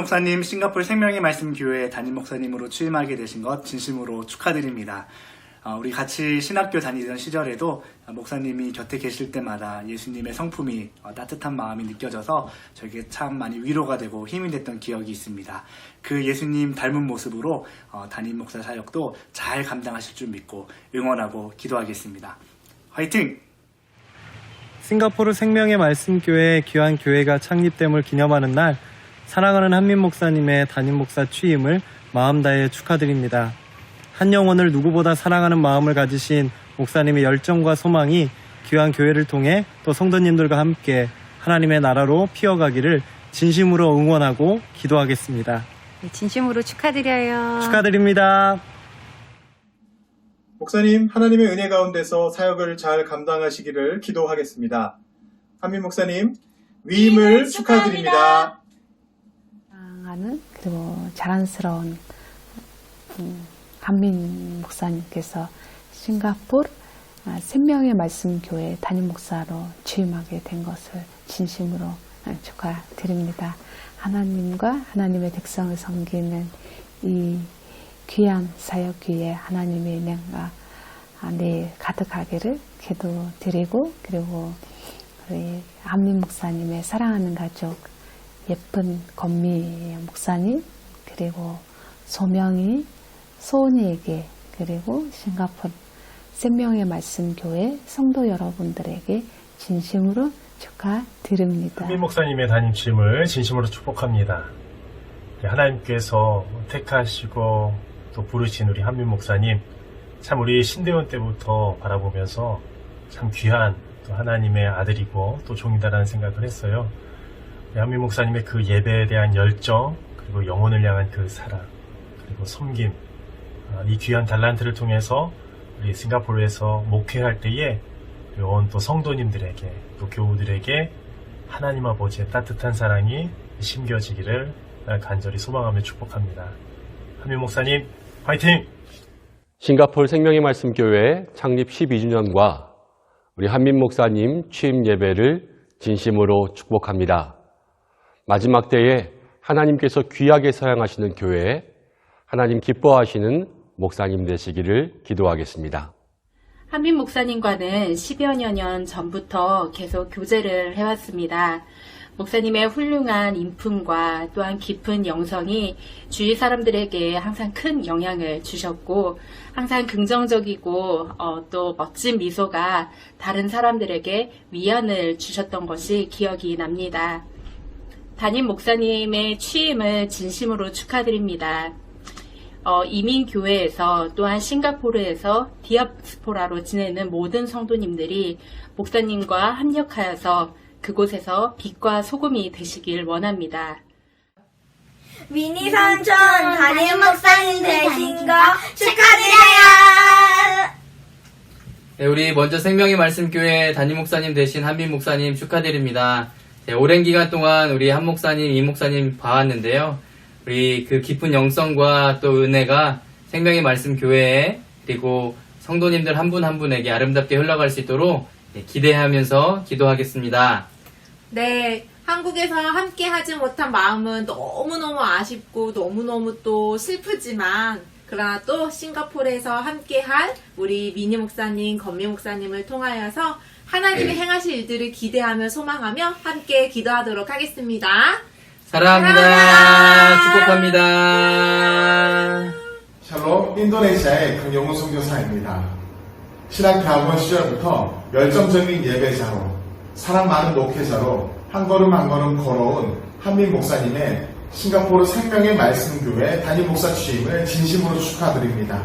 목사님 싱가포르 생명의 말씀 교회 담임 목사님으로 취임하게 되신 것 진심으로 축하드립니다. 어, 우리 같이 신학교 다니던 시절에도 목사님이 곁에 계실 때마다 예수님의 성품이 어, 따뜻한 마음이 느껴져서 저에게 참 많이 위로가 되고 힘이 됐던 기억이 있습니다. 그 예수님 닮은 모습으로 어, 담임 목사 사역도 잘 감당하실 줄 믿고 응원하고 기도하겠습니다. 화이팅! 싱가포르 생명의 말씀교회 귀한 교회가 창립됨을 기념하는 날 사랑하는 한민 목사님의 담임 목사 취임을 마음 다해 축하드립니다. 한 영혼을 누구보다 사랑하는 마음을 가지신 목사님의 열정과 소망이 귀한 교회를 통해 또 성도님들과 함께 하나님의 나라로 피어가기를 진심으로 응원하고 기도하겠습니다. 네, 진심으로 축하드려요. 축하드립니다. 목사님, 하나님의 은혜 가운데서 사역을 잘 감당하시기를 기도하겠습니다. 한민 목사님, 위임을 축하드립니다. 사랑하는 그리고 자랑스러운 음, 한민 목사님께서 싱가포르 아, 생명의 말씀 교회 담임 목사로 취임하게 된 것을 진심으로 아, 축하드립니다. 하나님과 하나님의 백성을 섬기는 이 귀한 사역 위에 하나님의 은혜가 아, 늘 가득하기를 기도드리고 그리고 우리 한민 목사님의 사랑하는 가족 예쁜 건미 목사님 그리고 소명이 소은이에게 그리고 싱가포르 생명의 말씀 교회 성도 여러분들에게 진심으로 축하드립니다. 한민 목사님의 담임 취임을 진심으로 축복합니다. 하나님께서 택하시고 또 부르신 우리 한민 목사님 참 우리 신대원 때부터 바라보면서 참 귀한 또 하나님의 아들이고 또 종이다라는 생각을 했어요. 한민 목사님의 그 예배에 대한 열정 그리고 영혼을 향한 그 사랑 그리고 섬김 아, 이 귀한 달란트를 통해서 우리 싱가포르에서 목회할 때에 온또 성도님들에게 또 교우들에게 하나님 아버지의 따뜻한 사랑이 심겨지기를 간절히 소망하며 축복합니다. 한민 목사님 화이팅! 싱가포르 생명의 말씀 교회 창립 12주년과 우리 한민 목사님 취임 예배를 진심으로 축복합니다. 마지막 때에 하나님께서 귀하게 사용하시는 교회에 하나님 기뻐하시는 목사님 되시기를 기도하겠습니다. 한민 목사님과는 10여 년 전부터 계속 교제를 해왔습니다. 목사님의 훌륭한 인품과 또한 깊은 영성이 주위 사람들에게 항상 큰 영향을 주셨고 항상 긍정적이고 어, 또 멋진 미소가 다른 사람들에게 위안을 주셨던 것이 기억이 납니다. 담임 목사님의 취임을 진심으로 축하드립니다. 어, 이민교회에서 또한 싱가포르에서 디아스포라로 지내는 모든 성도님들이 목사님과 합력하여서 그곳에서 빛과 소금이 되시길 원합니다. 미니 삼촌 담임 목사님 되신 거 축하드려요. 네, 우리 먼저 생명의 말씀 교회 담임 목사님 되신 한빈 목사님 축하드립니다. 네, 오랜 기간 동안 우리 한 목사님, 이 목사님 봐왔는데요. 우리 그 깊은 영성과 또 은혜가 생명의 말씀 교회에 그리고 성도님들 한분한 분에게 아름답게 흘러갈 수 있도록 네, 기대하면서 기도하겠습니다. 네, 한국에서 함께 하지 못한 마음은 너무너무 아쉽고 너무너무 또 슬프지만 그러나 또 싱가포르에서 함께 할 우리 미니 목사님, 건미 목사님을 통하여서 하나님의 행하실 일들을 기대하며 소망하며 함께 기도하도록 하겠습니다. 사랑합니다. 축복합니다. 샬롬 인도네시아의 강영훈 선교사입니다. 신학 대학원 시절부터 열정적인 예배자로 사랑 많은 목회자로 한 걸음 한 걸음 걸어온 한민 목사님의 싱가포르 생명의 말씀교회 담임 목사 취임을 진심으로 축하드립니다.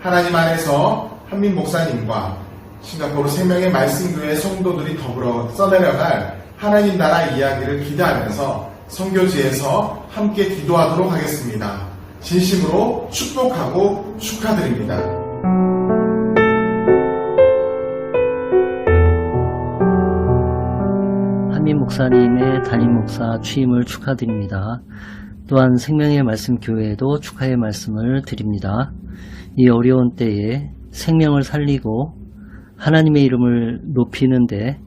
하나님 안에서 한민 목사님과 싱가포르 생명의 말씀교회 성도들이 더불어 써내려갈 하나님 나라 이야기를 기대하면서 성교지에서 함께 기도하도록 하겠습니다. 진심으로 축복하고 축하드립니다. 한민 목사님의 담임 목사 취임을 축하드립니다. 또한 생명의 말씀 교회에도 축하의 말씀을 드립니다. 이 어려운 때에 생명을 살리고 하나님의 이름을 높이는데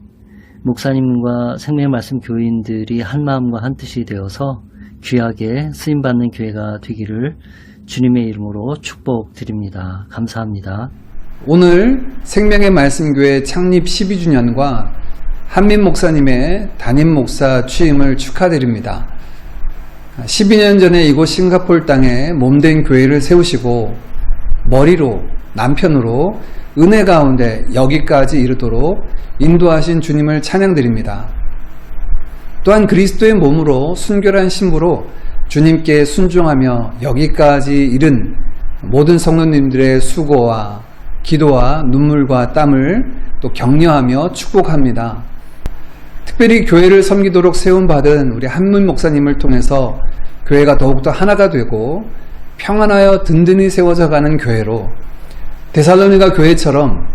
목사님과 생명의 말씀 교인들이 한 마음과 한 뜻이 되어서 귀하게 쓰임 받는 교회가 되기를 주님의 이름으로 축복드립니다. 감사합니다. 오늘 생명의 말씀 교회 창립 12주년과 한민 목사님의 담임 목사 취임을 축하드립니다. 12년 전에 이곳 싱가폴 땅에 몸된 교회를 세우시고 머리로 남편으로 은혜 가운데 여기까지 이르도록 인도하신 주님을 찬양드립니다. 또한 그리스도의 몸으로 순결한 신부로 주님께 순종하며 여기까지 이른 모든 성도님들의 수고와 기도와 눈물과 땀을 또 격려하며 축복합니다. 특별히 교회를 섬기도록 세움받은 우리 한문 목사님을 통해서 교회가 더욱더 하나가 되고 평안하여 든든히 세워져 가는 교회로 데살로니가 교회처럼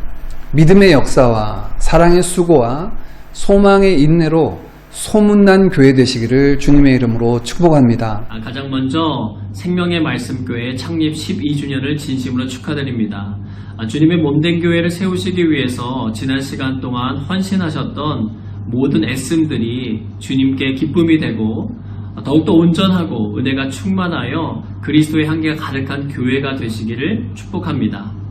믿음의 역사와 사랑의 수고와 소망의 인내로 소문난 교회 되시기를 주님의 이름으로 축복합니다. 아, 가장 먼저 생명의 말씀 교회 창립 12주년을 진심으로 축하드립니다. 아, 주님의 몸된 교회를 세우시기 위해서 지난 시간 동안 헌신하셨던 모든 애씀들이 주님께 기쁨이 되고 아, 더욱더 온전하고 은혜가 충만하여 그리스도의 한계가 가득한 교회가 되시기를 축복합니다.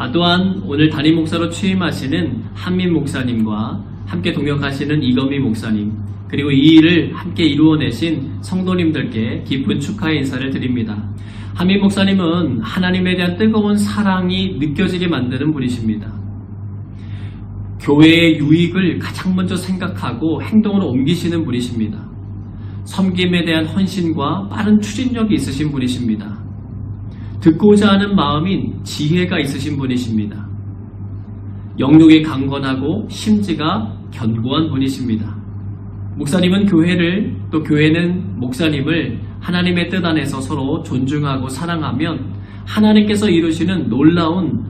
아, 또한 오늘 담임 목사로 취임하시는 한민 목사님과 함께 동역하시는 이건미 목사님 그리고 이 일을 함께 이루어내신 성도님들께 깊은 축하의 인사를 드립니다. 한민 목사님은 하나님에 대한 뜨거운 사랑이 느껴지게 만드는 분이십니다. 교회의 유익을 가장 먼저 생각하고 행동으로 옮기시는 분이십니다. 섬김에 대한 헌신과 빠른 추진력이 있으신 분이십니다. 듣고자 하는 마음인 지혜가 있으신 분이십니다. 영육이 강건하고 심지가 견고한 분이십니다. 목사님은 교회를 또 교회는 목사님을 하나님의 뜻 안에서 서로 존중하고 사랑하면 하나님께서 이루시는 놀라운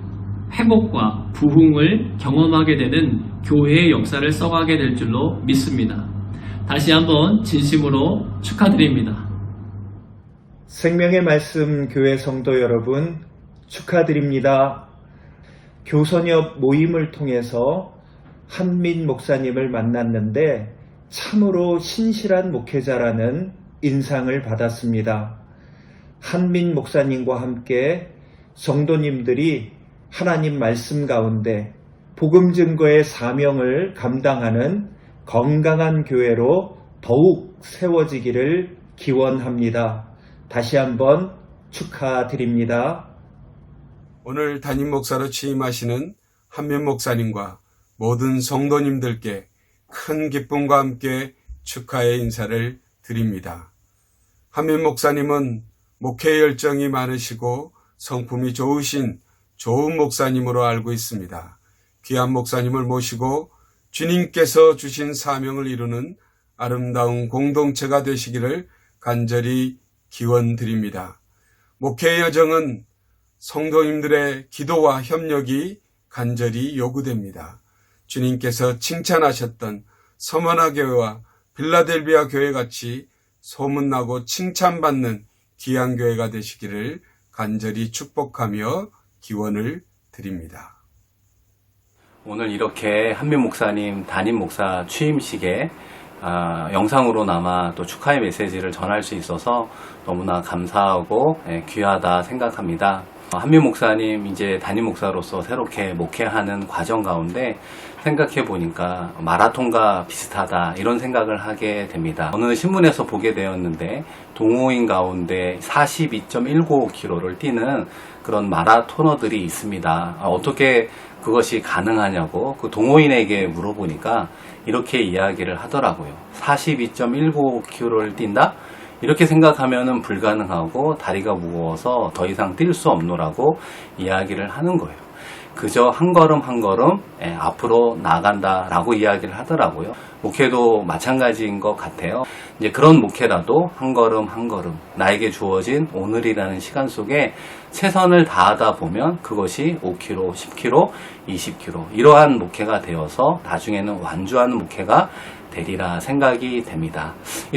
회복과 부흥을 경험하게 되는 교회의 역사를 써가게 될 줄로 믿습니다. 다시 한번 진심으로 축하드립니다. 생명의 말씀 교회 성도 여러분 축하드립니다. 교선협 모임을 통해서 한민 목사님을 만났는데 참으로 신실한 목회자라는 인상을 받았습니다. 한민 목사님과 함께 성도님들이 하나님 말씀 가운데 복음 증거의 사명을 감당하는 건강한 교회로 더욱 세워지기를 기원합니다. 다시 한번 축하드립니다. 오늘 담임 목사로 취임하시는 한면 목사님과 모든 성도님들께 큰 기쁨과 함께 축하의 인사를 드립니다. 한면 목사님은 목회 열정이 많으시고 성품이 좋으신 좋은 목사님으로 알고 있습니다. 귀한 목사님을 모시고 주님께서 주신 사명을 이루는 아름다운 공동체가 되시기를 간절히 기원 드립니다. 목회 여정은 성도님들의 기도와 협력이 간절히 요구됩니다. 주님께서 칭찬하셨던 서머나 교회와 빌라델비아 교회 같이 소문나고 칭찬받는 귀한 교회가 되시기를 간절히 축복하며 기원을 드립니다. 오늘 이렇게 한민 목사님 담임 목사 취임식에 아, 영상으로나마 또 축하의 메시지를 전할 수 있어서 너무나 감사하고 예, 귀하다 생각합니다. 한민 목사님 이제 담임 목사로서 새롭게 목회하는 과정 가운데 생각해 보니까 마라톤과 비슷하다 이런 생각을 하게 됩니다. 어느 신문에서 보게 되었는데 동호인 가운데 42.195km를 뛰는 그런 마라토너들이 있습니다. 아, 어떻게 그것이 가능하냐고 그 동호인에게 물어보니까 이렇게 이야기를 하더라고요. 42.195km를 뛴다? 이렇게 생각하면 불가능하고 다리가 무거워서 더 이상 뛸 수 없노라고 이야기를 하는 거예요. 그저 한 걸음 한 걸음 예, 앞으로 나간다라고 이야기를 하더라고요. 목회도 마찬가지인 것 같아요. 이제 그런 목회라도 한 걸음 한 걸음 나에게 주어진 오늘이라는 시간 속에 최선을 다하다 보면 그것이 5km, 10km, 20km 이러한 목회가 되어서 나중에는 완주하는 목회가 되리라 생각이 됩니다.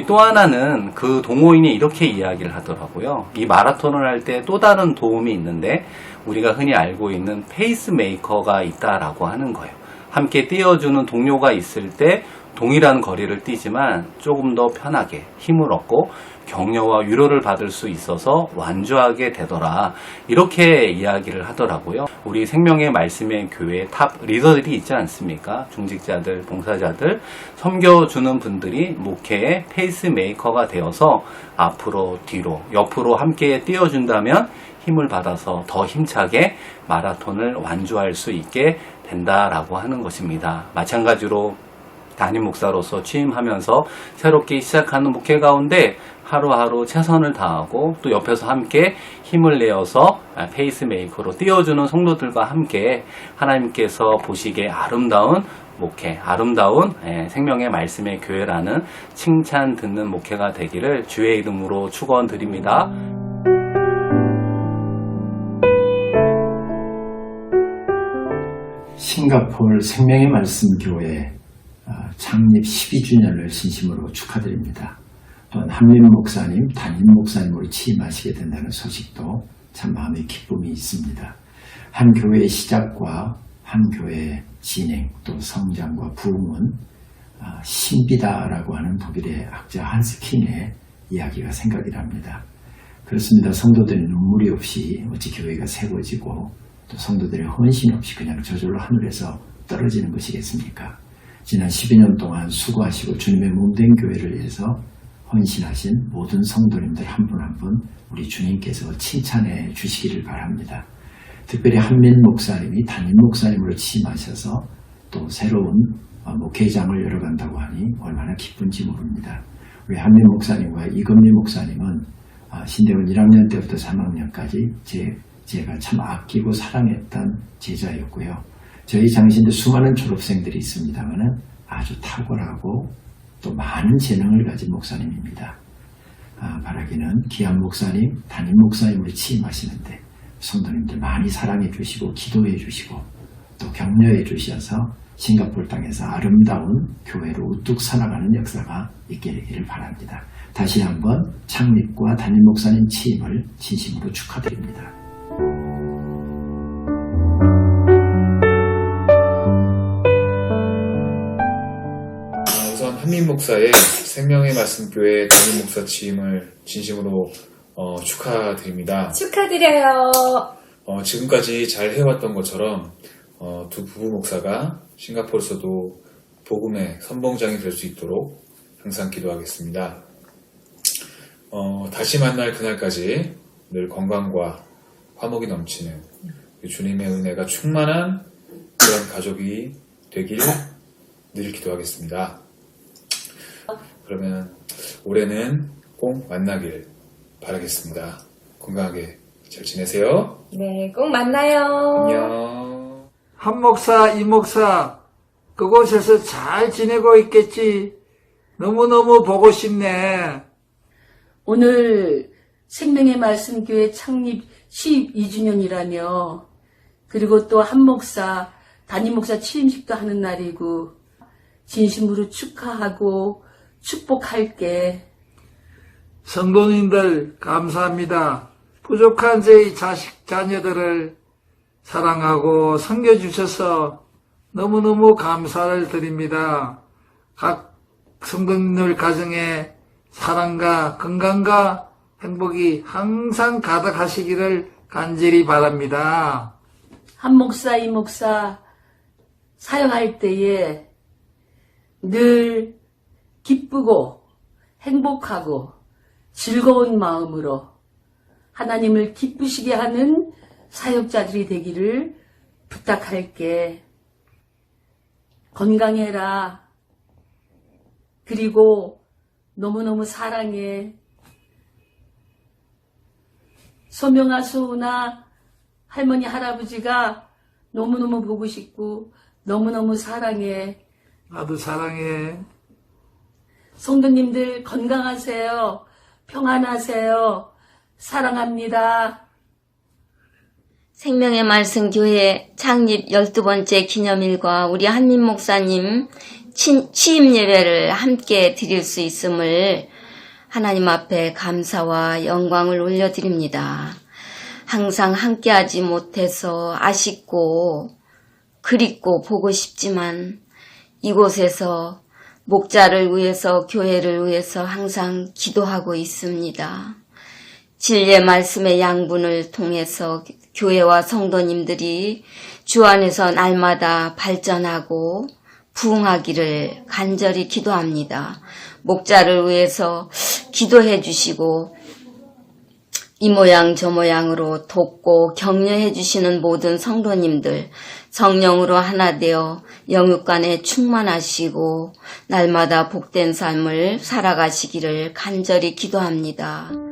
또 하나는 그 동호인이 이렇게 이야기를 하더라고요. 이 마라톤을 할 때 또 다른 도움이 있는데 우리가 흔히 알고 있는 페이스메이커가 있다라고 하는 거예요. 함께 뛰어주는 동료가 있을 때 동일한 거리를 뛰지만 조금 더 편하게 힘을 얻고 격려와 위로를 받을 수 있어서 완주하게 되더라. 이렇게 이야기를 하더라고요. 우리 생명의 말씀의 교회 탑 리더들이 있지 않습니까? 중직자들, 봉사자들, 섬겨주는 분들이 목회의 페이스메이커가 되어서 앞으로 뒤로 옆으로 함께 뛰어준다면 힘을 받아서 더 힘차게 마라톤을 완주할 수 있게 된다라고 하는 것입니다. 마찬가지로 담임 목사로서 취임하면서 새롭게 시작하는 목회 가운데 하루하루 최선을 다하고 또 옆에서 함께 힘을 내어서 페이스메이커로 띄워주는 성도들과 함께 하나님께서 보시기에 아름다운 목회, 아름다운 예, 생명의 말씀의 교회라는 칭찬 듣는 목회가 되기를 주의 이름으로 축원드립니다. 싱가폴 생명의 말씀 교회 어, 창립 12주년을 진심으로 축하드립니다. 또한 한민 목사님, 담임 목사님으로 취임하시게 된다는 소식도 참 마음의 기쁨이 있습니다. 한 교회의 시작과 한 교회의 진행, 또 성장과 부흥은 아, 신비다라고 하는 독일의 학자 한스킹의 이야기가 생각이 납니다. 그렇습니다. 성도들의 눈물이 없이 어찌 교회가 또 성도들의 헌신 없이 그냥 저절로 하늘에서 떨어지는 것이겠습니까? 지난 12년 동안 수고하시고 주님의 몸된 교회를 위해서 헌신하신 모든 성도님들 한 분 한 분 우리 주님께서 칭찬해 주시기를 바랍니다. 특별히 한민 목사님이 담임 목사님으로 취임하셔서 또 새로운 어, 목회장을 열어간다고 하니 얼마나 기쁜지 모릅니다. 우리 한민 목사님과 이금리 목사님은 아, 신대원 1학년 때부터 3학년까지 제, 제가 참 아끼고 사랑했던 제자였고요. 저희 장신대 수많은 졸업생들이 있습니다만은 아주 탁월하고 또 많은 재능을 가진 목사님입니다. 아, 바라기는 기한 목사님, 담임 목사님으로 취임하시는데 성도님들 많이 사랑해 주시고 기도해 주시고 또 격려해 주셔서 싱가포르 땅에서 아름다운 교회로 우뚝 살아가는 역사가 있게 되기를 바랍니다. 다시 한번 창립과 담임 목사님 취임을 진심으로 축하드립니다. 한민 목사의 생명의 말씀 교회 담임 목사 취임을 진심으로 어, 축하드립니다. 축하드려요. 어, 지금까지 잘 해왔던 것처럼 어, 두 부부 목사가 싱가포르에서도 복음의 선봉장이 될 수 있도록 항상 기도하겠습니다. 어, 다시 만날 그날까지 늘 건강과 화목이 넘치는 그 주님의 은혜가 충만한 그런 가족이 되길 늘 기도하겠습니다. 그러면 올해는 꼭 만나길 바라겠습니다. 건강하게 잘 지내세요. 네, 꼭 만나요. 안녕. 한 목사, 이 목사, 그곳에서 잘 지내고 있겠지. 너무너무 보고 싶네. 오늘 생명의 말씀 교회 창립 12주년이라며 그리고 또 한 목사, 담임 목사 취임식도 하는 날이고 진심으로 축하하고 축복할게. 성도님들 감사합니다. 부족한 저희 자식 자녀들을 사랑하고 섬겨주셔서 너무너무 감사를 드립니다. 각 성도님들 가정에 사랑과 건강과 행복이 항상 가득하시기를 간절히 바랍니다. 한 목사, 이 목사 사역할 때에 늘 기쁘고 행복하고 즐거운 마음으로 하나님을 기쁘시게 하는 사역자들이 되기를 부탁할게. 건강해라. 그리고 너무너무 사랑해. 소명아, 소은아, 할머니, 할아버지가 너무너무 보고 싶고 너무너무 사랑해. 나도 사랑해. 성도님들 건강하세요. 평안하세요. 사랑합니다. 생명의 말씀 교회 창립 12번째 기념일과 우리 한민 목사님 친- 취임 예배를 함께 드릴 수 있음을 하나님 앞에 감사와 영광을 올려드립니다. 항상 함께하지 못해서 아쉽고 그립고 보고 싶지만 이곳에서 목자를 위해서 교회를 위해서 항상 기도하고 있습니다. 진리의 말씀의 양분을 통해서 교회와 성도님들이 주 안에서 날마다 발전하고 부흥하기를 간절히 기도합니다. 목자를 위해서 기도해 주시고 이 모양 저 모양으로 돕고 격려해 주시는 모든 성도님들 성령으로 하나 되어 영육간에 충만하시고 날마다 복된 삶을 살아가시기를 간절히 기도합니다.